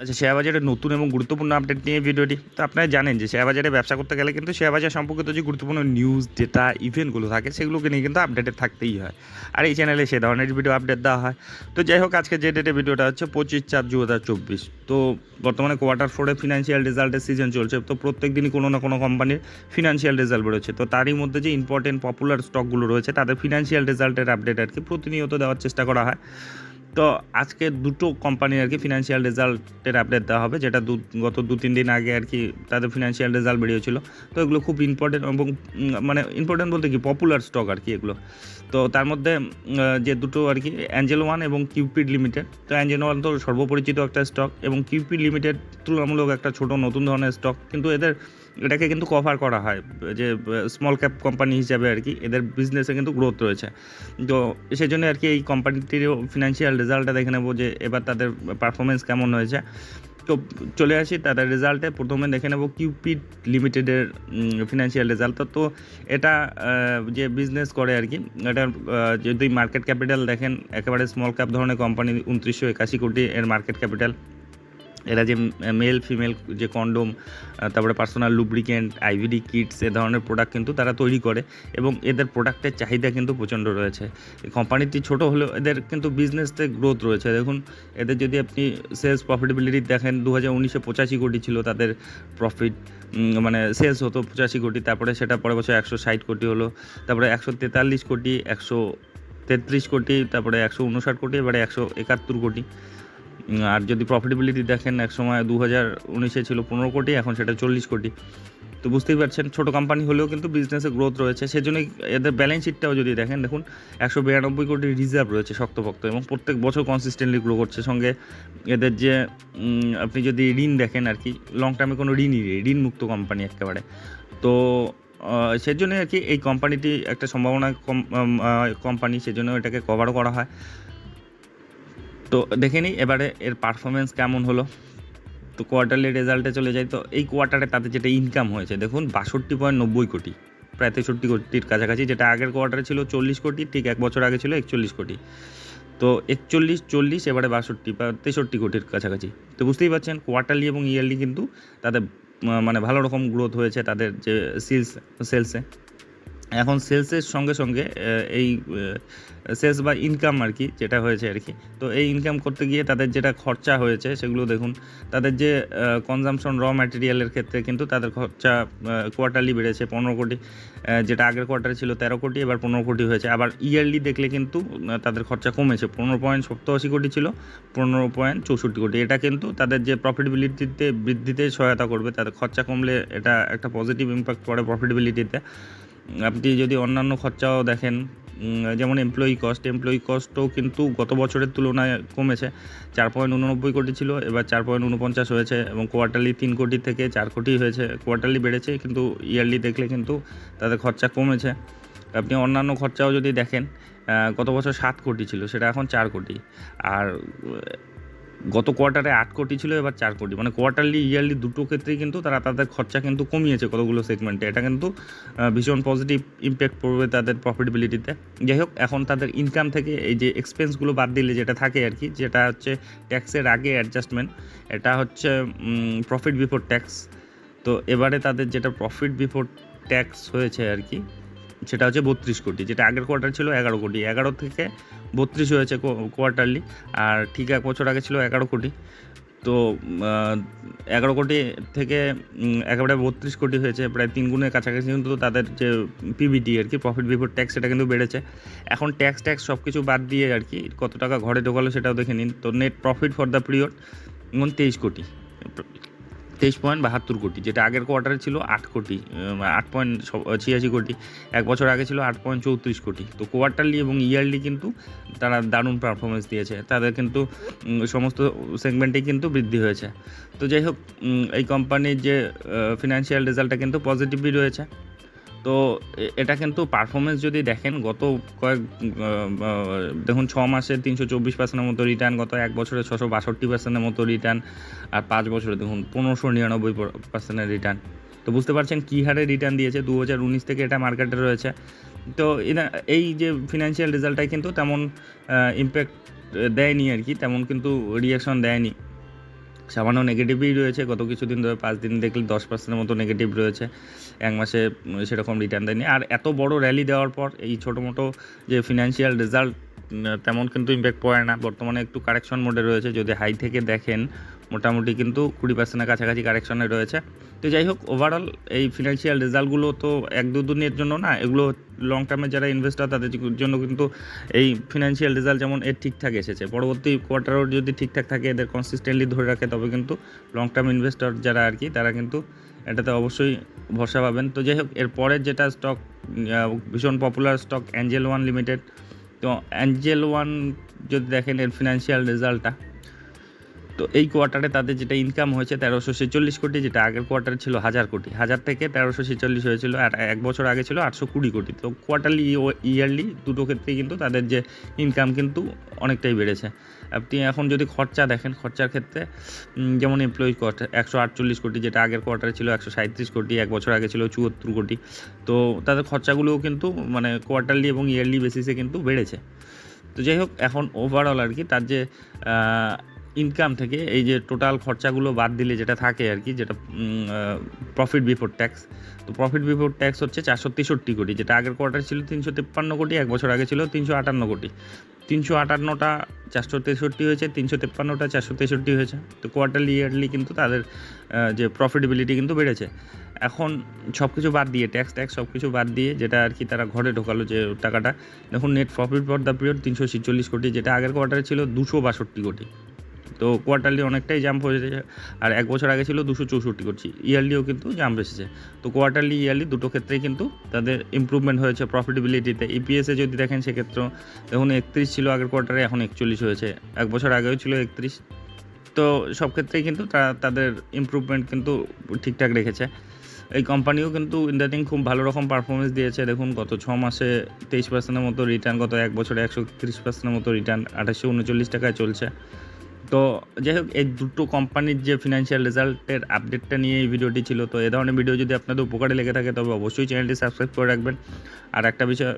আচ্ছা শেয়ার বাজারের নতুন এবং গুরুত্বপূর্ণ আপডেট নিয়ে ভিডিওটি। তো আপনারা জানেন যে শেয়ার বাজারে ব্যবসা করতে গেলে কিন্তু শেয়ার বাজার সম্পর্কিত যে গুরুত্বপূর্ণ নিউজ ডেটা ইভেন্টগুলো থাকে, সেগুলোকে নিয়ে কিন্তু আপডেটেড থাকতেই হয়। আর এই চ্যানেলে সে ধরনের ভিডিও আপডেট দেওয়া হয়। তো যাই হোক আজকে যে ডেটে ভিডিওটা হচ্ছে পঁচিশ চার দু হাজার চব্বিশ। তো বর্তমানে কোয়ার্টার ফোরে ফিনান্সিয়াল রেজাল্টের সিজন চলছে। তো প্রত্যেক দিনই কোনো না কোনো কোম্পানির ফিনান্সিয়াল রেজাল্ট বেরোচ্ছে। তো তারই মধ্যে যে ইম্পর্টেন্ট পপুলার স্টকগুলো রয়েছে, তাদের ফিনান্সিয়াল রেজাল্টের আপডেট আর কি প্রতিনিয়ত দেওয়ার চেষ্টা করা হয়। তো আজকে দুটো কোম্পানি আর কি ফিনান্সিয়াল রেজাল্টের আপডেট দেওয়া হবে, যেটা দু, গত দু, তিন দিন আগে আর কি তাদের ফিনান্সিয়াল রেজাল্ট বেরিয়েছিল। তো এগুলো খুব ইম্পর্টেন্ট এবং মানে ইম্পর্টেন্ট বলতে কি পপুলার স্টক আর কি এগুলো। তো তার মধ্যে যে দুটো আর কি অ্যাঞ্জেল ওয়ান এবং কিউপিড লিমিটেড তো অ্যাঞ্জেল ওয়ান তো সর্বপরিচিত একটা স্টক এবং কিউপিড লিমিটেড তুলনামূলক একটা ছোট নতুন ধরনের স্টক কিন্তু এদের এটাকে কিন্তু কভার করা হয়, যে স্মল ক্যাপ কোম্পানি হিসাবে আর কি, এদের বিজনেসে কিন্তু গ্রোথ রয়েছে। তো সেই জন্য আর কি এই কোম্পানিটিরও ফিনান্সিয়াল রেজাল্টটা দেখে নেব যে, এবার তাদের পারফরমেন্স কেমন হয়েছে। তো চলে আসি, তাদের রেজাল্টে প্রথমে দেখে নেব কিউপিড লিমিটেডের ফিনান্সিয়াল রেজাল্ট তো এটা যে বিজনেস করে আর কি, এটা যদি মার্কেট ক্যাপিটাল দেখেন, একেবারে স্মল ক্যাপ ধরনের কোম্পানি উনত্রিশশো একাশি কোটি এর মার্কেট ক্যাপিটাল এরা যে মেল ফিমেল যে কন্ডোম তারপরে পার্সোনাল লুব্রিকেন্ট আইভিডি কিটস এ ধরনের প্রোডাক্ট কিন্তু তারা তৈরি করে এবং এদের প্রোডাক্টের চাহিদা কিন্তু প্রচণ্ড রয়েছে। কোম্পানিটি ছোট হলেও এদের কিন্তু বিজনেসতে গ্রোথ রয়েছে। দেখুন, এদের যদি আপনি সেলস প্রফিটেবিলিটি দেখেন দু হাজার উনিশে পঁচাশি কোটি ছিল তাদের প্রফিট মানে সেলস হতো পঁচাশি কোটি, তারপরে সেটা পরের বছর একশো ষাট কোটি হলো, তারপরে একশো তেতাল্লিশ কোটি, একশো তেত্রিশ কোটি, তারপরে একশো উনষাট কোটি, এবারে একশো একাত্তর কোটি। আর যদি প্রফিটেবিলিটি দেখেন, এক সময় দু হাজার উনিশে ছিল পনেরো কোটি, এখন সেটা চল্লিশ কোটি। তো বুঝতেই পারছেন, ছোটো কোম্পানি হলেও কিন্তু বিজনেসে গ্রোথ রয়েছে। সেজন্যই এদের ব্যালেন্স শিটটাও যদি দেখেন, দেখুন, একশো বিরানব্বই কোটি রিজার্ভ রয়েছে শক্তপোক্ত এবং প্রত্যেক বছর কনসিস্টেন্টলি গ্রো করছে। সঙ্গে এদের যে আপনি যদি ঋণ দেখেন আর কি লং টার্মে কোনো ঋণই নেই ঋণ মুক্ত কোম্পানি একেবারে। তো সেজন্য আর কি এই কোম্পানিটি একটা সম্ভাবনা কোম্পানি সেজন্য এটাকে কভারও করা হয়। তো দেখে নিই, এবারে এর পারফরমেন্স কেমন হলো। তো কোয়ার্টারলি রেজাল্টে চলে যায় তো এই কোয়ার্টারে তাদের যেটা ইনকাম হয়েছে, দেখুন বাষট্টি পয়েন্ট নব্বই কোটি, প্রায় তেষট্টি কোটির কাছাকাছি, যেটা আগের কোয়ার্টারে ছিল চল্লিশ কোটি, ঠিক এক বছর আগে ছিল একচল্লিশ কোটি। তো একচল্লিশ, চল্লিশ, এবারে বাষট্টি, বা তেষট্টি কোটির কাছাকাছি। তো বুঝতেই পারছেন কোয়ার্টারলি এবং ইয়ারলি কিন্তু তাদের মানে ভালো রকম গ্রোথ হয়েছে তাদের যে সেলস সেলসে এখন সেলসের সঙ্গে সঙ্গে এই সেলস বা ইনকাম আর কি যেটা হয়েছে আর কি। তো এই ইনকাম করতে গিয়ে তাদের যেটা খরচা হয়েছে সেগুলো দেখুন, তাদের যে কনজামশন র ম্যাটেরিয়ালের ক্ষেত্রে কিন্তু তাদের খরচা কোয়ার্টারলি বেড়েছে পনেরো কোটি যেটা আগের কোয়ার্টারে ছিল তেরো কোটি, এবার পনেরো কোটি হয়েছে। আবার ইয়ারলি দেখলে কিন্তু তাদের খরচা কমেছে, পনেরো পয়েন্ট সপ্তাশি কোটি ছিল, পনেরো পয়েন্ট চৌষট্টি কোটি। এটা কিন্তু তাদের যে প্রফিটেবিলিটিতে বৃদ্ধিতে সহায়তা করবে, তাদের খরচা কমলে এটা একটা পজিটিভ ইম্প্যাক্ট পড়ে প্রফিটেবিলিটিতে আপনি যদি অন্যান্য খরচাও দেখেন যেমন এমপ্লয়ি কস্ট এমপ্লয়ি কস্টও কিন্তু গত বছরের তুলনায় কমেছে। চার পয়েন্ট উননব্বই কোটি ছিল, এবার চার পয়েন্ট উনপঞ্চাশ হয়েছে এবং কোয়ার্টারলি তিন কোটি থেকে চার কোটি হয়েছে। কোয়ার্টারলি বেড়েছে, কিন্তু ইয়ারলি দেখলে কিন্তু তাদের খরচা কমেছে। আপনি অন্যান্য খরচাও যদি দেখেন গত বছর সাত কোটি ছিল, সেটা এখন চার কোটি। আর গত কোয়ার্টারে আট কোটি ছিল, এবার চার কোটি। মানে কোয়ার্টারলি ইয়ারলি দুটো ক্ষেত্রেই কিন্তু তারা তাদের খরচা কিন্তু কমিয়েছে কতগুলো সেগমেন্টে এটা কিন্তু ভীষণ পজিটিভ ইম্প্যাক্ট পড়বে তাদের প্রফিটেবিলিটিতে যাই হোক, এখন তাদের ইনকাম থেকে এই যে এক্সপেন্সগুলো বাদ দিলে যেটা থাকে আর কি, যেটা হচ্ছে ট্যাক্সের আগে অ্যাডজাস্টমেন্ট এটা হচ্ছে প্রফিট বিফোর ট্যাক্স তো এবারে তাদের যেটা প্রফিট বিফোর ট্যাক্স হয়েছে আর কি সেটা হচ্ছে বত্রিশ কোটি, যেটা আগের কোয়ার্টার ছিল এগারো কোটি, এগারো থেকে বত্রিশ হয়েছে কোয়ার্টারলি আর ঠিক এক বছর আগে ছিল এগারো কোটি। তো এগারো কোটি থেকে একেবারে বত্রিশ কোটি হয়েছে, প্রায় তিন গুণের কাছাকাছি কিন্তু তাদের যে পিবিটি আর কি প্রফিট বিফোর ট্যাক্স সেটা কিন্তু বেড়েছে। এখন ট্যাক্স ট্যাক্স সব কিছু বাদ দিয়ে আর কি, কত টাকা ঘরে ঢোকালো সেটাও দেখে নিন। তো net profit for the period তেইশ কোটি। তেইশ পয়েন্ট বাহাত্তর কোটি, যেটা আগের কোয়ার্টারে ছিল আট কোটি আট পয়েন্ট ছিয়াশি কোটি। এক বছর আগে ছিল আট পয়েন্ট চৌত্রিশ কোটি। তো কোয়ার্টারলি এবং ইয়ারলি কিন্তু তারা দারুণ পারফরমেন্স দিয়েছে। তাদের কিন্তু সমস্ত সেগমেন্টেই কিন্তু বৃদ্ধি হয়েছে। তো যাই হোক এই কোম্পানির যে ফিনান্সিয়াল রেজাল্টটা কিন্তু পজিটিভই রয়েছে। তো এটা কিন্তু পারফরমেন্স যদি দেখেন, গত কয়েক দেখুন ছ মাসে তিনশো চব্বিশ পার্সেন্টের মতো রিটার্ন গত এক বছরে ছশো বাষট্টি পার্সেন্টের মতো রিটার্ন আর পাঁচ বছরে দেখুন পনেরোশো নিরানব্বই পার্সেন্টের রিটার্ন তো বুঝতে পারছেন কী হারে রিটার্ন দিয়েছে? দু হাজার উনিশ থেকে এটা মার্কেটে রয়েছে। তো এই যে ফিনান্সিয়াল রেজাল্টটাই কিন্তু তেমন ইম্প্যাক্ট দেয়নি আর কি, তেমন কিন্তু রিয়াকশন দেয়নি। সামান্য নেগেটিভই রয়েছে, গত কিছুদিন ধরে পাঁচ দিন দেখলে দশ পার্সেন্টের মতো নেগেটিভ রয়েছে, এক মাসে সেরকম রিটার্ন দেয়নি। আর এত বড় র্যালি দেওয়ার পর এই ছোটো মোটো যে ফিনান্সিয়াল রেজাল্ট তেমন কিন্তু ইম্প্যাক্ট পড়ে না। বর্তমানে একটু কারেকশন মোডে রয়েছে। যদি হাই থেকে দেখেন মোটামুটি কিন্তু কুড়ি পার্সেন্টের কাছাকাছি কারেকশনে রয়েছে। তো যাই হোক ওভারঅল এই ফিনান্সিয়াল রেজাল্টগুলো তো এক দু দিনের জন্য না, এগুলো লং টার্মে যারা ইনভেস্টর তাদের জন্য কিন্তু এই ফিনান্সিয়াল রেজাল্ট যেমন এর ঠিকঠাক এসেছে। পরবর্তী কোয়ার্টারও যদি ঠিকঠাক থাকে, এদের কনসিস্টেন্টলি ধরে রাখে, তবে কিন্তু লং টার্ম ইনভেস্টর যারা আর কি, তারা কিন্তু এটাতে অবশ্যই ভরসা পাবেন। তো যাই হোক, এর পরের যেটা স্টক ভীষণ popular stock Angel One Limited তো অ্যাঞ্জেল ওয়ান যদি দেখেন, এর ফিনান্সিয়াল রেজাল্টটা তো এই কোয়ার্টারে তাদের যেটা ইনকাম হয়েছে তেরোশো ছেচল্লিশ কোটি, যেটা আগের কোয়ার্টারে ছিল হাজার কোটি। হাজার থেকে তেরোশো ছেচল্লিশ হয়েছিল, আর এক বছর আগে ছিল আটশো কুড়ি কোটি। তো কোয়ার্টারলি ইয়ারলি দুটো ক্ষেত্রেই কিন্তু তাদের যে ইনকাম কিন্তু অনেকটাই বেড়েছে। আপনি এখন যদি খরচা দেখেন, খরচার ক্ষেত্রে যেমন এমপ্লয়ি কস্ট একশো আটচল্লিশ কোটি, যেটা আগের কোয়ার্টারে ছিল একশো সাঁত্রিশ কোটি, এক বছর আগে ছিল চুয়াত্তর কোটি। তো তাদের খরচাগুলোও কিন্তু মানে কোয়ার্টারলি এবং ইয়ারলি বেসিসে কিন্তু বেড়েছে। তো যাই হোক, এখন ওভারঅল আর কি তার যে ইনকাম থেকে এই যে টোটাল খরচাগুলো বাদ দিলে যেটা থাকে আর কি, যেটা প্রফিট বিফোর ট্যাক্স তো প্রফিট বিফোর ট্যাক্স হচ্ছে চারশো তেষট্টি কোটি, যেটা আগের কোয়ার্টার ছিল তিনশো তেপ্পান্ন কোটি, এক বছর আগে ছিল তিনশো আটান্ন কোটি। তিনশো আটান্নটা চারশো তেষট্টি হয়েছে, তিনশো তেপ্পান্নটা চারশো তেষট্টি হয়েছে। তো কোয়ার্টারলি ইয়ারলি কিন্তু তাদের যে প্রফিটেবিলিটি কিন্তু বেড়েছে। এখন সব কিছু বাদ দিয়ে ট্যাক্স ট্যাক্স সব কিছু বাদ দিয়ে যেটা আর কি তারা ঘরে ঢোকালো যে টাকাটা, দেখুন net profit for the period তিনশো ছিচল্লিশ কোটি, যেটা আগের কোয়ার্টারে ছিল দুশো বাষট্টি কোটি। তো কোয়ার্টারলি অনেকটাই জাম্প হয়েছে, আর এক বছর আগে ছিল দুশো চৌষট্টি করছি। ইয়ারলিও কিন্তু জাম্প এসেছে। তো কোয়ার্টারলি ইয়ারলি দুটো ক্ষেত্রেই কিন্তু তাদের ইমপ্রুভমেন্ট হয়েছে প্রফিটেবিলিটিতে ইপিএসে যদি দেখেন সেক্ষেত্রে, দেখুন একত্রিশ ছিল আগের কোয়ার্টারে এখন একচল্লিশ হয়েছে। এক বছর আগেও ছিল একত্রিশ। তো সব ক্ষেত্রেই কিন্তু তারা তাদের ইমপ্রুভমেন্ট কিন্তু ঠিকঠাক রেখেছে। এই কোম্পানিও কিন্তু ইন্দানিং খুব ভালো রকম পারফরমেন্স দিয়েছে। দেখুন গত ছ মাসে তেইশ পার্সেন্টের মতো রিটার্ন গত এক বছরে একশো তিরিশ পার্সেন্টের মতো রিটার্ন আঠাশশো উনচল্লিশ টাকায় চলছে। তো যাই হোক এই দুটো কোম্পানির যে ফিনান্সিয়াল রেজাল্টের আপডেটটা নিয়ে এই ভিডিওটি ছিল, তো এ ধরনের ভিডিও যদি আপনাদের উপকারে লেগে থাকে, তবে অবশ্যই চ্যানেলটি সাবস্ক্রাইব করে রাখবেন। আর একটা বিষয়